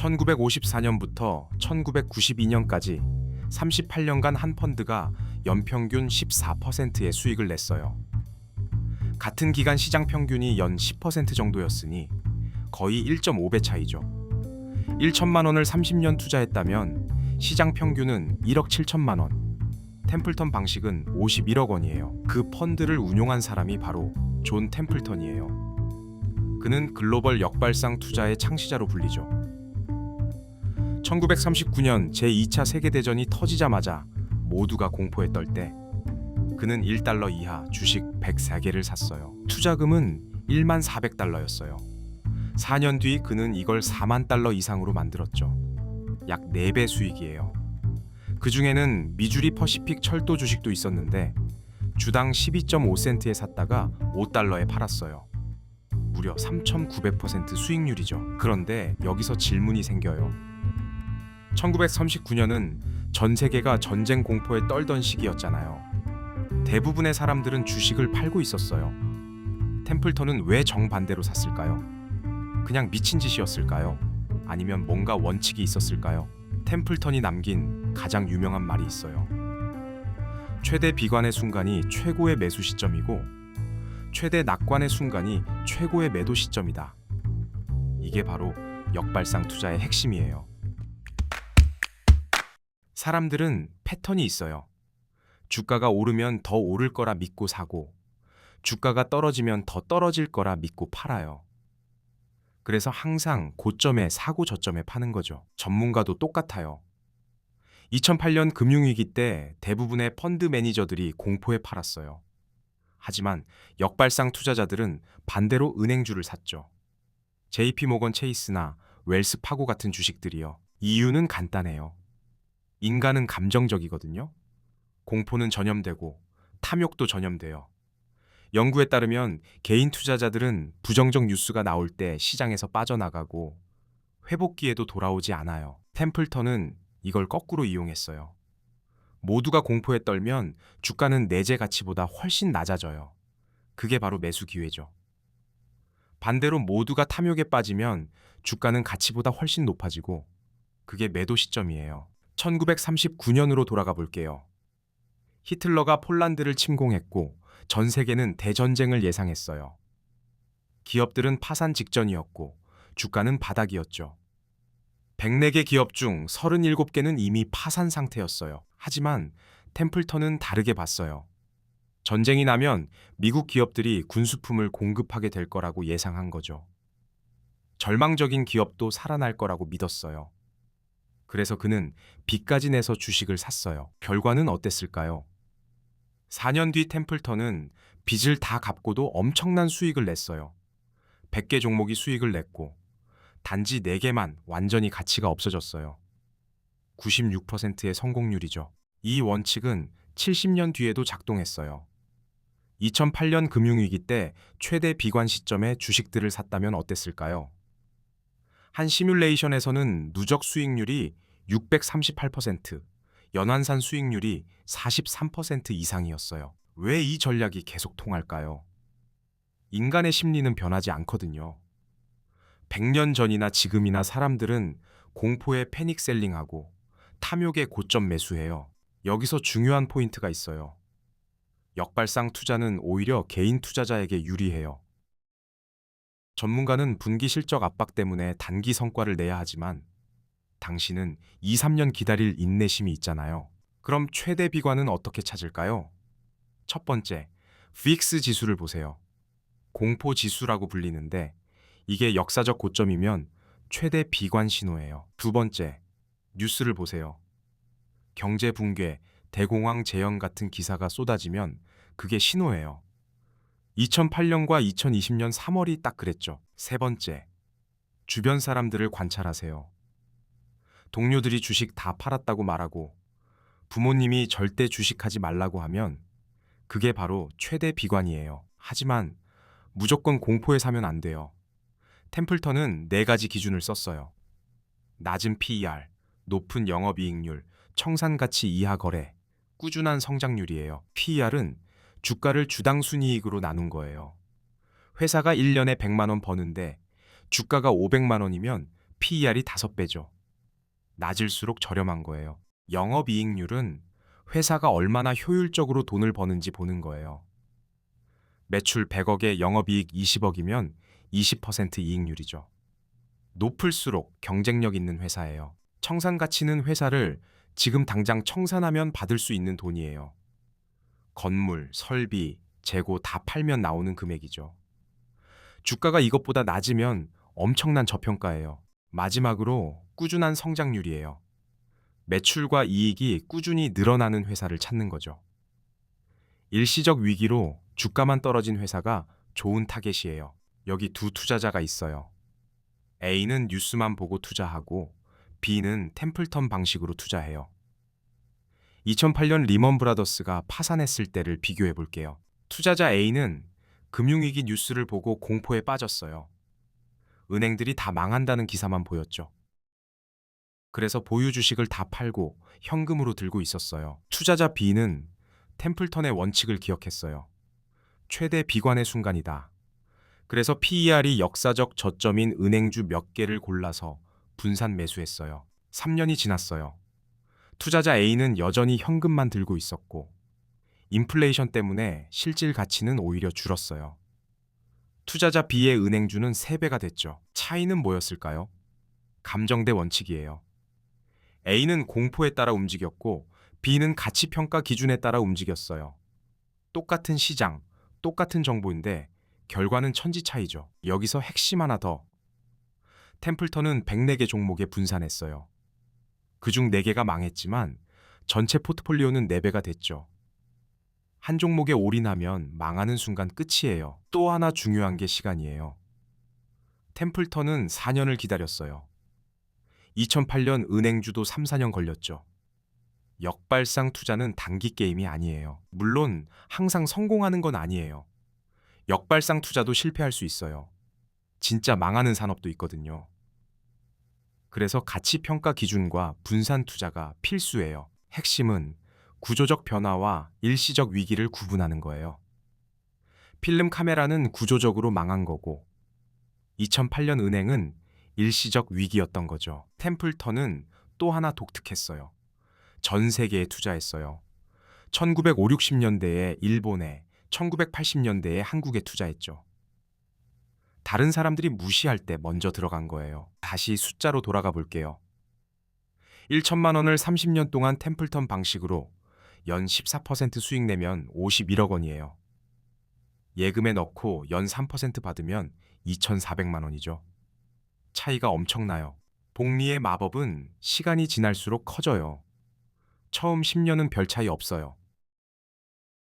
1954년부터 1992년까지 38년간 한 펀드가 연평균 14%의 수익을 냈어요. 같은 기간 시장 평균이 연 10% 정도였으니 거의 1.5배 차이죠. 1천만 원을 30년 투자했다면 시장 평균은 1억 7천만 원. 템플턴 방식은 51억 원이에요. 그 펀드를 운용한 사람이 바로 존 템플턴이에요. 그는 글로벌 역발상 투자의 창시자로 불리죠. 1939년 제2차 세계대전이 터지자마자 모두가 공포에 떨 때 그는 1달러 이하 주식 104개를 샀어요. 투자금은 1만 400달러였어요. 4년 뒤 그는 이걸 4만 달러 이상으로 만들었죠. 약 4배 수익이에요. 그 중에는 미주리 퍼시픽 철도 주식도 있었는데 주당 12.5센트에 샀다가 5달러에 팔았어요. 무려 3,900% 수익률이죠. 그런데 여기서 질문이 생겨요. 1939년은 전 세계가 전쟁 공포에 떨던 시기였잖아요. 대부분의 사람들은 주식을 팔고 있었어요. 템플턴은 왜 정반대로 샀을까요? 그냥 미친 짓이었을까요? 아니면 뭔가 원칙이 있었을까요? 템플턴이 남긴 가장 유명한 말이 있어요. 최대 비관의 순간이 최고의 매수 시점이고 최대 낙관의 순간이 최고의 매도 시점이다. 이게 바로 역발상 투자의 핵심이에요. 사람들은 패턴이 있어요. 주가가 오르면 더 오를 거라 믿고 사고, 주가가 떨어지면 더 떨어질 거라 믿고 팔아요. 그래서 항상 고점에 사고 저점에 파는 거죠. 전문가도 똑같아요. 2008년 금융위기 때 대부분의 펀드 매니저들이 공포에 팔았어요. 하지만 역발상 투자자들은 반대로 은행주를 샀죠. JP 모건 체이스나 웰스 파고 같은 주식들이요. 이유는 간단해요. 인간은 감정적이거든요. 공포는 전염되고 탐욕도 전염돼요. 연구에 따르면 개인 투자자들은 부정적 뉴스가 나올 때 시장에서 빠져나가고 회복기에도 돌아오지 않아요. 템플턴은 이걸 거꾸로 이용했어요. 모두가 공포에 떨면 주가는 내재 가치보다 훨씬 낮아져요. 그게 바로 매수 기회죠. 반대로 모두가 탐욕에 빠지면 주가는 가치보다 훨씬 높아지고 그게 매도 시점이에요. 1939년으로 돌아가 볼게요. 히틀러가 폴란드를 침공했고 전 세계는 대전쟁을 예상했어요. 기업들은 파산 직전이었고 주가는 바닥이었죠. 104개 기업 중 37개는 이미 파산 상태였어요. 하지만 템플턴은 다르게 봤어요. 전쟁이 나면 미국 기업들이 군수품을 공급하게 될 거라고 예상한 거죠. 절망적인 기업도 살아날 거라고 믿었어요. 그래서 그는 빚까지 내서 주식을 샀어요. 결과는 어땠을까요? 4년 뒤 템플턴은 빚을 다 갚고도 엄청난 수익을 냈어요. 100개 종목이 수익을 냈고 단지 4개만 완전히 가치가 없어졌어요. 96%의 성공률이죠. 이 원칙은 70년 뒤에도 작동했어요. 2008년 금융위기 때 최대 비관 시점에 주식들을 샀다면 어땠을까요? 한 시뮬레이션에서는 누적 수익률이 638%, 연환산 수익률이 43% 이상이었어요. 왜 이 전략이 계속 통할까요? 인간의 심리는 변하지 않거든요. 100년 전이나 지금이나 사람들은 공포에 패닉셀링하고 탐욕에 고점 매수해요. 여기서 중요한 포인트가 있어요. 역발상 투자는 오히려 개인 투자자에게 유리해요. 전문가는 분기 실적 압박 때문에 단기 성과를 내야 하지만 당신은 2, 3년 기다릴 인내심이 있잖아요. 그럼 최대 비관은 어떻게 찾을까요? 첫 번째, 픽스 지수를 보세요. 공포 지수라고 불리는데 이게 역사적 고점이면 최대 비관 신호예요. 두 번째, 뉴스를 보세요. 경제 붕괴, 대공황 재현 같은 기사가 쏟아지면 그게 신호예요. 2008년과 2020년 3월이 딱 그랬죠. 세 번째, 주변 사람들을 관찰하세요. 동료들이 주식 다 팔았다고 말하고 부모님이 절대 주식하지 말라고 하면 그게 바로 최대 비관이에요. 하지만 무조건 공포에 사면 안 돼요. 템플턴은 네 가지 기준을 썼어요. 낮은 PER, 높은 영업이익률, 청산가치 이하 거래, 꾸준한 성장률이에요. PER은 주가를 주당 순이익으로 나눈 거예요. 회사가 1년에 100만 원 버는데 주가가 500만 원이면 PER이 5배죠. 낮을수록 저렴한 거예요. 영업이익률은 회사가 얼마나 효율적으로 돈을 버는지 보는 거예요. 매출 100억에 영업이익 20억이면 20% 이익률이죠. 높을수록 경쟁력 있는 회사예요. 청산 가치는 회사를 지금 당장 청산하면 받을 수 있는 돈이에요. 건물, 설비, 재고 다 팔면 나오는 금액이죠. 주가가 이것보다 낮으면 엄청난 저평가예요. 마지막으로 꾸준한 성장률이에요. 매출과 이익이 꾸준히 늘어나는 회사를 찾는 거죠. 일시적 위기로 주가만 떨어진 회사가 좋은 타겟이에요. 여기 두 투자자가 있어요. A는 뉴스만 보고 투자하고 B는 템플턴 방식으로 투자해요. 2008년 리먼 브라더스가 파산했을 때를 비교해 볼게요. 투자자 A는 금융위기 뉴스를 보고 공포에 빠졌어요. 은행들이 다 망한다는 기사만 보였죠. 그래서 보유 주식을 다 팔고 현금으로 들고 있었어요. 투자자 B는 템플턴의 원칙을 기억했어요. 최대 비관의 순간이다. 그래서 PER이 역사적 저점인 은행주 몇 개를 골라서 분산 매수했어요. 3년이 지났어요. 투자자 A는 여전히 현금만 들고 있었고, 인플레이션 때문에 실질 가치는 오히려 줄었어요. 투자자 B의 은행주는 3배가 됐죠. 차이는 뭐였을까요? 감정대 원칙이에요. A는 공포에 따라 움직였고, B는 가치평가 기준에 따라 움직였어요. 똑같은 시장, 똑같은 정보인데, 결과는 천지 차이죠. 여기서 핵심 하나 더. 템플턴은 104개 종목에 분산했어요. 그중 4개가 망했지만 전체 포트폴리오는 4배가 됐죠. 한 종목에 올인하면 망하는 순간 끝이에요. 또 하나 중요한 게 시간이에요. 템플턴은 4년을 기다렸어요. 2008년 은행주도 3, 4년 걸렸죠. 역발상 투자는 단기 게임이 아니에요. 물론 항상 성공하는 건 아니에요. 역발상 투자도 실패할 수 있어요. 진짜 망하는 산업도 있거든요. 그래서 가치 평가 기준과 분산 투자가 필수예요. 핵심은 구조적 변화와 일시적 위기를 구분하는 거예요. 필름 카메라는 구조적으로 망한 거고 2008년 은행은 일시적 위기였던 거죠. 템플턴은 또 하나 독특했어요. 전 세계에 투자했어요. 1950, 60년대에 일본에, 1980년대에 한국에 투자했죠. 다른 사람들이 무시할 때 먼저 들어간 거예요. 다시 숫자로 돌아가 볼게요. 1천만 원을 30년 동안 템플턴 방식으로 연 14% 수익 내면 51억 원이에요. 예금에 넣고 연 3% 받으면 2,400만 원이죠. 차이가 엄청나요. 복리의 마법은 시간이 지날수록 커져요. 처음 10년은 별 차이 없어요.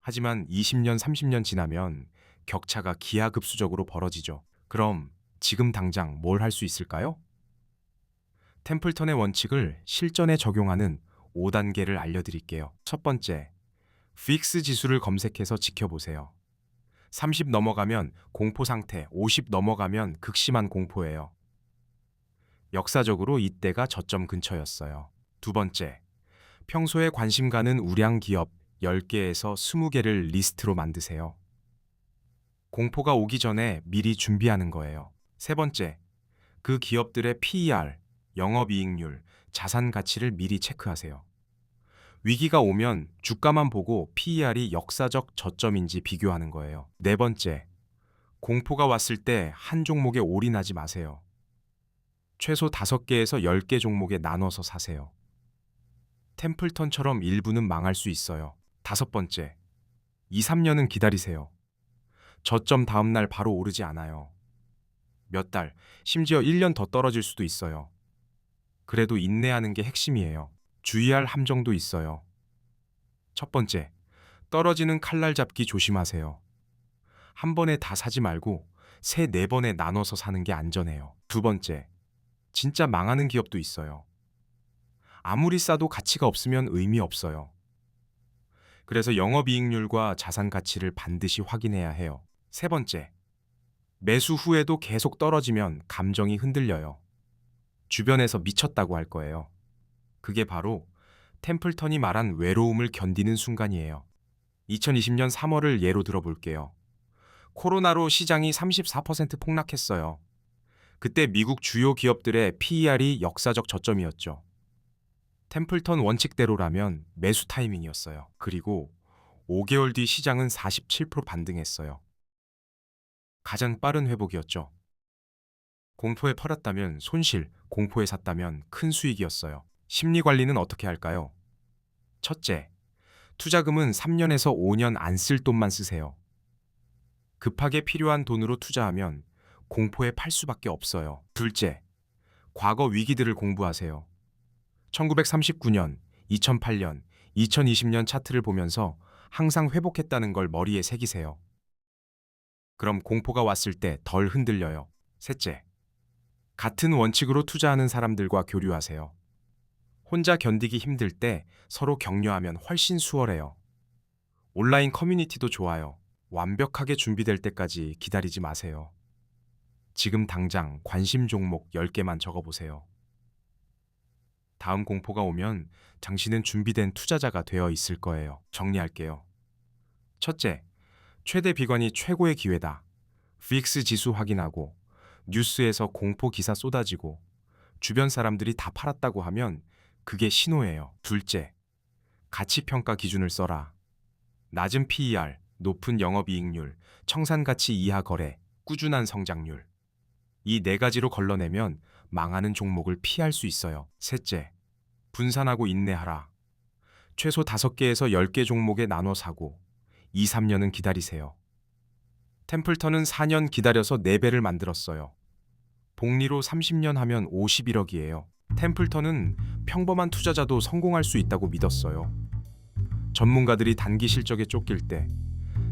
하지만 20년, 30년 지나면 격차가 기하급수적으로 벌어지죠. 그럼 지금 당장 뭘 할 수 있을까요? 템플턴의 원칙을 실전에 적용하는 5단계를 알려드릴게요. 첫 번째, 픽스 지수를 검색해서 지켜보세요. 30 넘어가면 공포 상태, 50 넘어가면 극심한 공포예요. 역사적으로 이때가 저점 근처였어요. 두 번째, 평소에 관심 가는 우량 기업 10개에서 20개를 리스트로 만드세요. 공포가 오기 전에 미리 준비하는 거예요. 세 번째, 그 기업들의 PER, 영업이익률, 자산 가치를 미리 체크하세요. 위기가 오면 주가만 보고 PER이 역사적 저점인지 비교하는 거예요. 네 번째, 공포가 왔을 때 한 종목에 올인하지 마세요. 최소 5개에서 10개 종목에 나눠서 사세요. 템플턴처럼 일부는 망할 수 있어요. 다섯 번째, 2, 3년은 기다리세요. 저점 다음 날 바로 오르지 않아요. 몇 달, 심지어 1년 더 떨어질 수도 있어요. 그래도 인내하는 게 핵심이에요. 주의할 함정도 있어요. 첫 번째, 떨어지는 칼날 잡기 조심하세요. 한 번에 다 사지 말고 세, 네 번에 나눠서 사는 게 안전해요. 두 번째, 진짜 망하는 기업도 있어요. 아무리 싸도 가치가 없으면 의미 없어요. 그래서 영업이익률과 자산 가치를 반드시 확인해야 해요. 세 번째, 매수 후에도 계속 떨어지면 감정이 흔들려요. 주변에서 미쳤다고 할 거예요. 그게 바로 템플턴이 말한 외로움을 견디는 순간이에요. 2020년 3월을 예로 들어볼게요. 코로나로 시장이 34% 폭락했어요. 그때 미국 주요 기업들의 PER이 역사적 저점이었죠. 템플턴 원칙대로라면 매수 타이밍이었어요. 그리고 5개월 뒤 시장은 47% 반등했어요. 가장 빠른 회복이었죠. 공포에 팔았다면 손실, 공포에 샀다면 큰 수익이었어요. 심리 관리는 어떻게 할까요? 첫째, 투자금은 3년에서 5년 안 쓸 돈만 쓰세요. 급하게 필요한 돈으로 투자하면 공포에 팔 수밖에 없어요. 둘째, 과거 위기들을 공부하세요. 1939년, 2008년, 2020년 차트를 보면서 항상 회복했다는 걸 머리에 새기세요. 그럼 공포가 왔을 때 덜 흔들려요. 셋째, 같은 원칙으로 투자하는 사람들과 교류하세요. 혼자 견디기 힘들 때 서로 격려하면 훨씬 수월해요. 온라인 커뮤니티도 좋아요. 완벽하게 준비될 때까지 기다리지 마세요. 지금 당장 관심 종목 10개만 적어보세요. 다음 공포가 오면 당신은 준비된 투자자가 되어 있을 거예요. 정리할게요. 첫째, 최대 비관이 최고의 기회다. VIX 지수 확인하고 뉴스에서 공포 기사 쏟아지고 주변 사람들이 다 팔았다고 하면 그게 신호예요. 둘째, 가치 평가 기준을 써라. 낮은 PER, 높은 영업이익률, 청산 가치 이하 거래, 꾸준한 성장률. 이 네 가지로 걸러내면 망하는 종목을 피할 수 있어요. 셋째, 분산하고 인내하라. 최소 5개에서 10개 종목에 나눠 사고 2, 3년은 기다리세요. 템플턴은 4년 기다려서 4배를 만들었어요. 복리로 30년 하면 51억이에요. 템플턴은 평범한 투자자도 성공할 수 있다고 믿었어요. 전문가들이 단기 실적에 쫓길 때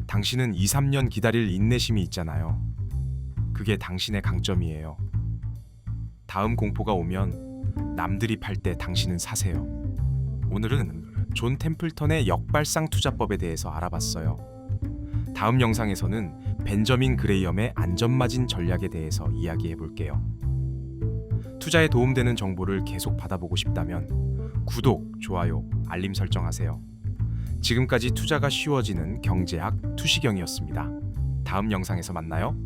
당신은 2, 3년 기다릴 인내심이 있잖아요. 그게 당신의 강점이에요. 다음 공포가 오면 남들이 팔 때 당신은 사세요. 오늘은 존 템플턴의 역발상 투자법에 대해서 알아봤어요. 다음 영상에서는 벤저민 그레이엄의 안전마진 전략에 대해서 이야기해 볼게요. 투자에 도움되는 정보를 계속 받아보고 싶다면 구독, 좋아요, 알림 설정하세요. 지금까지 투자가 쉬워지는 경제학 투시경이었습니다. 다음 영상에서 만나요.